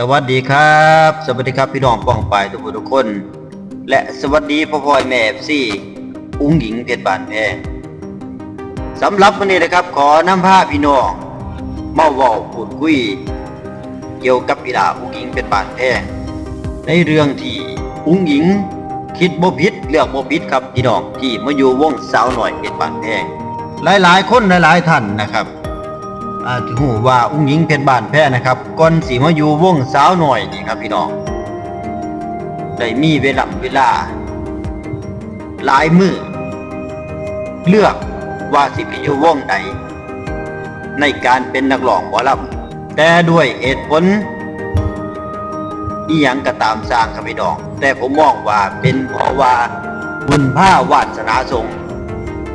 สวัสดีครับ สวัสดีครับพี่น้องป้องปายทุกคนทุกคน และสวัสดีพ่อพ่อแม่ซี่อุ้งหญิงเพชรบานแพงสำหรับวันนี้นะครับ ขอนำพาพี่น้องมาว้าพูดคุย เกี่ยวกับกีฬาอุ้งหญิงเพชรบานแพงในเรื่องที่อุ้งหญิงคิดบ่ผิดเลือกบ่ผิดครับพี่น้องที่มาอยู่วงสาวหน่อยเพชรบานแพงหลายๆ คนหลายๆท่านนะครับ อาจจะหูว่าอุ้งหญิงเพชรบานแพ้นะครับก่อนสีมาอยู่วงสาวหน่อยนี่ครับพี่น้องได้มีเวลาเวลาหลายมือเลือกว่าสิไปอยู่วงใดในการเป็นนักร้องหมอลำแต่ด้วยเหตุผลอีหยังก็ตามสร้างครับพี่น้อง แต่ผมมองว่าเป็นเพราะว่าบุญผ้าวาสนาทรง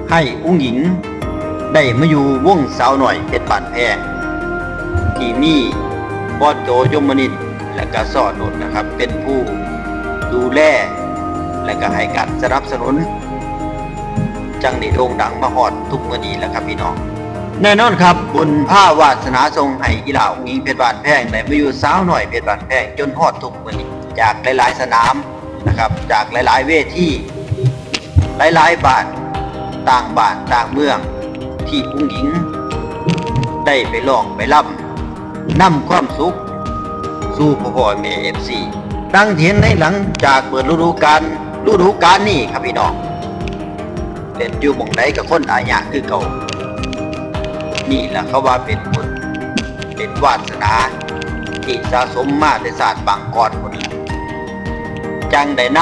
ให้อุ้งหญิง ได้มาอยู่วงสาวหน่อยเพชรบานแพงที่มีบอสโจยมนินและก็สอนนนนะครับ เป็นผู้ดูแลและก็ให้การสนับสนุน จังได้โด่งดังมาฮอดทุกมือนี้แหละครับพี่น้องแน่นอนครับบุญผ้าวาสนาทรงให้อีหลาองค์หญิงเพชรบานแพงได้มาอยู่สาวหน่อยเพชรบานแพงจนฮอดทุกมือนี้จากหลาย ๆ สนามนะครับ จากหลาย ๆ เวทีหลาย ๆ บ้านต่างบ้านต่างเมือง ที่ผู้หญิง ได้ไปลองไปล่ำนำความสุข สู่พ่อแม่เอฟซีดังที่เห็นในหลังจากเปิดฤดูกาลฤดูกาลนี้ครับพี่น้องเล่นอยู่หมองใดกับคนอาญะคือเก่า นี่แหละเขาว่าเป็นบุญเป็นวาสนาที่สะสมมาในศาสตร์บางกอนคนละจังได้น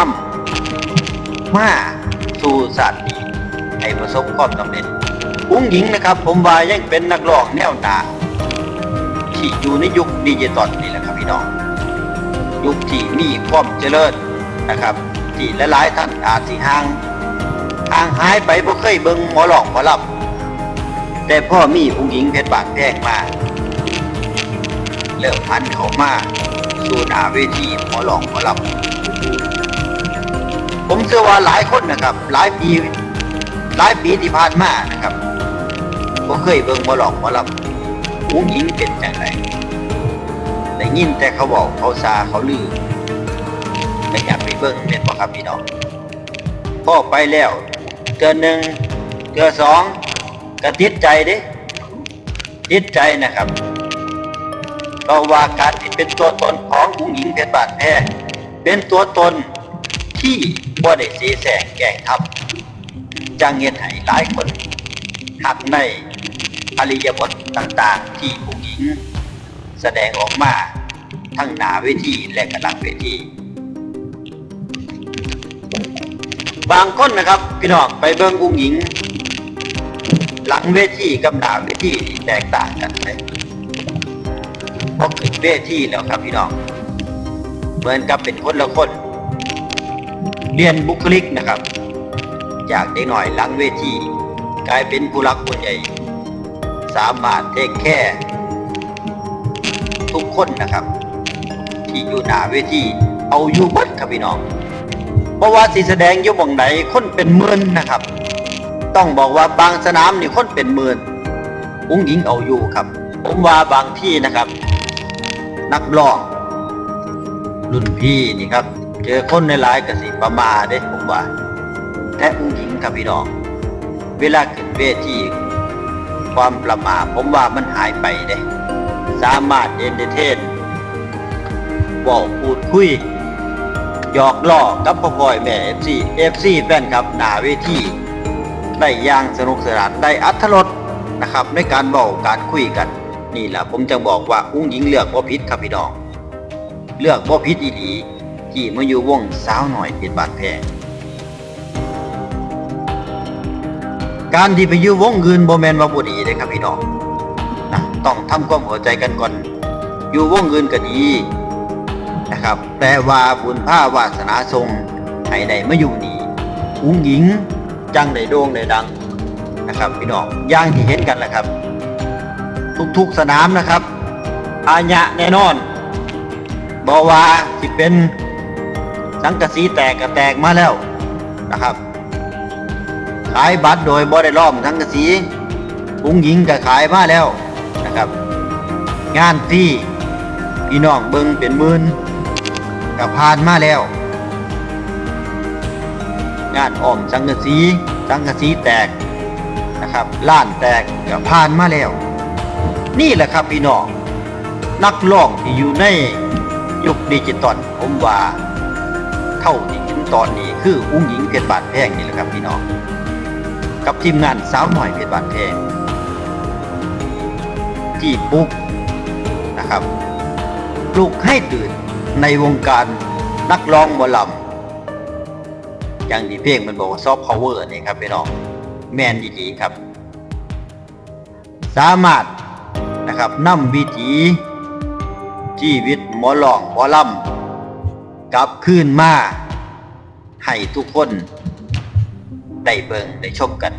ำมาสู่ศาสตร์นี้ให้ประสบความสำเร็จ อุ้งหญิงนะครับ ผมว่ายังเป็นนักร้องแนวหนาที่อยู่ในยุคดิจิตอลนี่แหละครับพี่น้อง ยุคที่มีความเจริญนะครับ ที่หลายๆท่านอาจสิห่างห่างหายไปบ่เคยเบิ่งหมอหลอกหมอลับ แต่พ่อมีอุ้งหญิงเพชรบานแพงมาเริ่มพันเขามาสู่หนาเวทีหมอหลอกหมอลับ ผมเชื่อว่าหลายคนนะครับ หลายปีหลายปีที่ผ่านมานะครับ ผมเคยเบิ่งมาหลอกมาลำผู้หญิงเป็นจังไรได้ยินแต่เขาบอกเขาซาเขาลือไม่อยากไปเบิ่งเป็นบ่ครับพี่น้องพ่อไปแล้วเทือหนึ่งเทือสองก็ติดใจด้ติดใจนะครับเพราะว่าการที่เป็นตัวตนของผู้หญิงเพชรบาดแพ้เป็นตัวตนที่บ่ได้สีแสงแกล้งทับจังเฮ็ดให้หลายคนหักใน อริยบทต่างๆ ที่ผู้หญิงแสดงออกมาทั้งหน้าเวทีและกหลังเวที บางคนนะครับพี่น้องไปเบิ่งผู้หญิง หลังเวทีกับหนาเวทีแตกต่างกันเลยพอขึ้นเวทีแล้วครับพี่น้องเหมือนกับเป็นคนละคนเรียนบุคลิกนะครับ จากเด็กหน่อยหลังเวที กลายเป็นผู้รักผู้ใหญ่ สามารถเทคแค่ทุกคนนะครับ ที่อยู่หน้าเวทีเอาอยู่เบดครับพี่น้องเพราะว่าสีแสดงอยู่หมองไหนคนเป็นหมื่นนะครับ ต้องบอกว่าบางสนามนี่คนเป็นหมื่นอุ้งหญิงเอาอยู่ครับ ผมว่าบางที่นะครับ นักร้องรุ่นพี่นี่ครับ เจอคนในหลายกสิประมาเด้ผมว่าและผู้งหญิงครับพี่น้อง เวลาขึ้นเวที ความประมาทผมว่ามันหายไปเด้ สามารถเอนเตอร์เทนบอกพูดคุยหยอกล้อกับพ่อพ่อยแม่เอฟซีเอฟซีแฟนครับหน้าเวทีได้อย่างสนุกสนานได้อัธรสนะครับ ในการบากการคุยกัน นี่แหละผมจะบอกว่าอุ้งหญิงเลือกบ่ผิดครับพี่น้อง เลือกบ่ผิดอีหลีที่มาอยู่วงสาวหน่อยเพียนบานแพงการที่ไปอยู่วงอื่นบ่แมนว่าบ่ ดีเด้ครับพี่น้องนะต้องทำความเข้าใจกันก่อน อยู่วงอื่นก็ดีนะครับแต่ว่าบุญภาวาสนาทรงให้ได้มาอยู่นี่อุ้งหญิง จังได้โด่งได้ดังนะครับ พี่น้องย่างที่เห็นกันแหละครับ ทุกๆสนามนะครับ อาญะแน่นอนบ่ว่าสิเป็นสังกะสีแตกก็แตกมาแล้วนะครับ ขายบัตรโดยบ่ได้ล้อมทั้งกระสี พุงหญิงก็ขายมาแล้วนะครับ งานฟรีพี่น้องเบิงเป็นหมื่นกับผ่านมาแล้ว งานอ้อมสังกะสีสังกะสีแตกนะครับล้านแตกกับผ่านมาแล้ว นี่แหละครับพี่น้องนักร้องที่อยู่ในยุคดิจิตอลผมว่าเท่าที่เห็นตอนนี้คืออุ้งหญิงเพชรบาทแพงนี่แหละครับพี่น้อง กับทีมงานสาวหน่อยเพชรบาทแพง ที่ปลุกนะครับปลุกให้ตื่นในวงการนักร้องหมอลำอย่างที่เพลงมันบอกว่าซอฟต์พาวเวอร์นี่ครับพี่น้องแมนดีๆครับ สามารถนะครับนำวิถีชีวิตหมอหลองหมอลำกลับคืนมาให้ทุกคนได้เบิงได้ชมกัน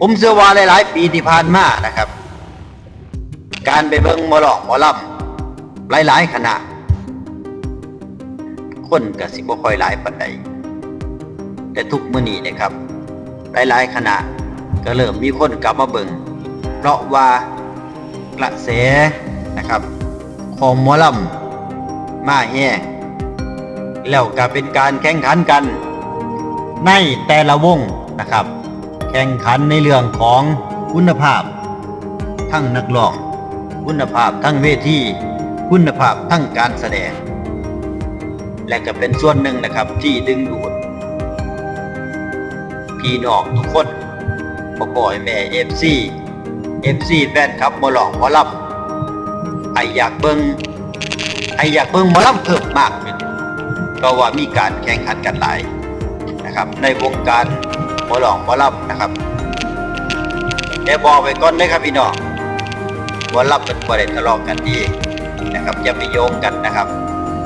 ผมเชื่อว่าหลาย ๆ ปีที่ผ่านมานะครับ การไปเบิ่งหมอหลองหมอลำหลาย ๆ คณะ คนก็สิบค่อยหลายปานใดแต่ทุกมื้อนี้นะครับ หลาย ๆ คณะก็เริ่มมีคนกลับมาเบิ่งเพราะว่ากระแสนะครับ ของหมอลำมาแย่แล้วก็เป็นการแข่งขันกัน ในแต่ละวงนะครับ แข่งขันในเรื่องของคุณภาพ ทั้งนักร้อง คุณภาพทั้งเวทีคุณภาพทั้งการแสดง และก็เป็นส่วนหนึ่งนะครับที่ดึงดูดพี่น้องทุกคนบ่บ่อยแม่เอฟซีเอฟซีแฟนคลับมอลองมอลำไออยากเบิงไออยากเบิ้งมอลำเพิ่มมากขึ้นเพราะว่ามีการแข่งขันกันหลายนะครับในวงการ หมอหลองหมอลำนะครับแต่บอกไปก่อนเลยครับพี่น้องหมอลำเป็นประเด็นทะเลาะกันดีนะครับอย่าไปโยงกันนะครับ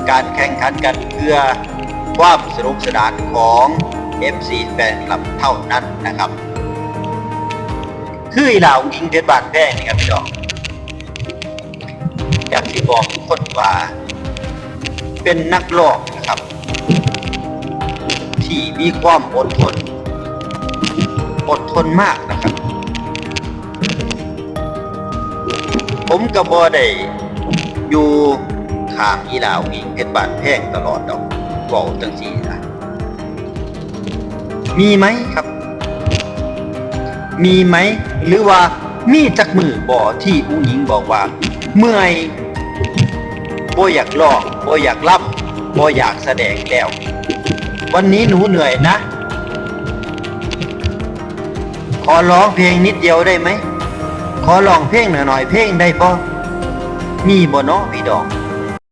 การแข่งขันกันเพื่อความสนุกสนานของ FC แฟนคลับเท่านั้นนะครับ คืออีหล่าวยิงเพชรบาดแพงนี่ครับพี่น้องอยากที่บอกทุกคนว่าเป็นนักร้องนะครับ ที่มีความอดทน อดทนมากนะครับ ผมก็บ่ได้อยู่ข้างอีหลาวยิงเพชรบาดแพงตลอดดอกบอกจังสีนะมีไหมครับ มีไหม หรือว่ามีจักมือบ่ที่อุ้งหญิงบอกว่า เมื่อยบ่อยากลองบ่อยากรับบ่อยากแสดงแล้ว วันนี้หนูเหนื่อยนะ ขอร้องเพลงนิดเดียวได้ไหม ขอร้องเพลงหน่อยๆเพลงได้บ่มีบ่เนาะพี่ดอก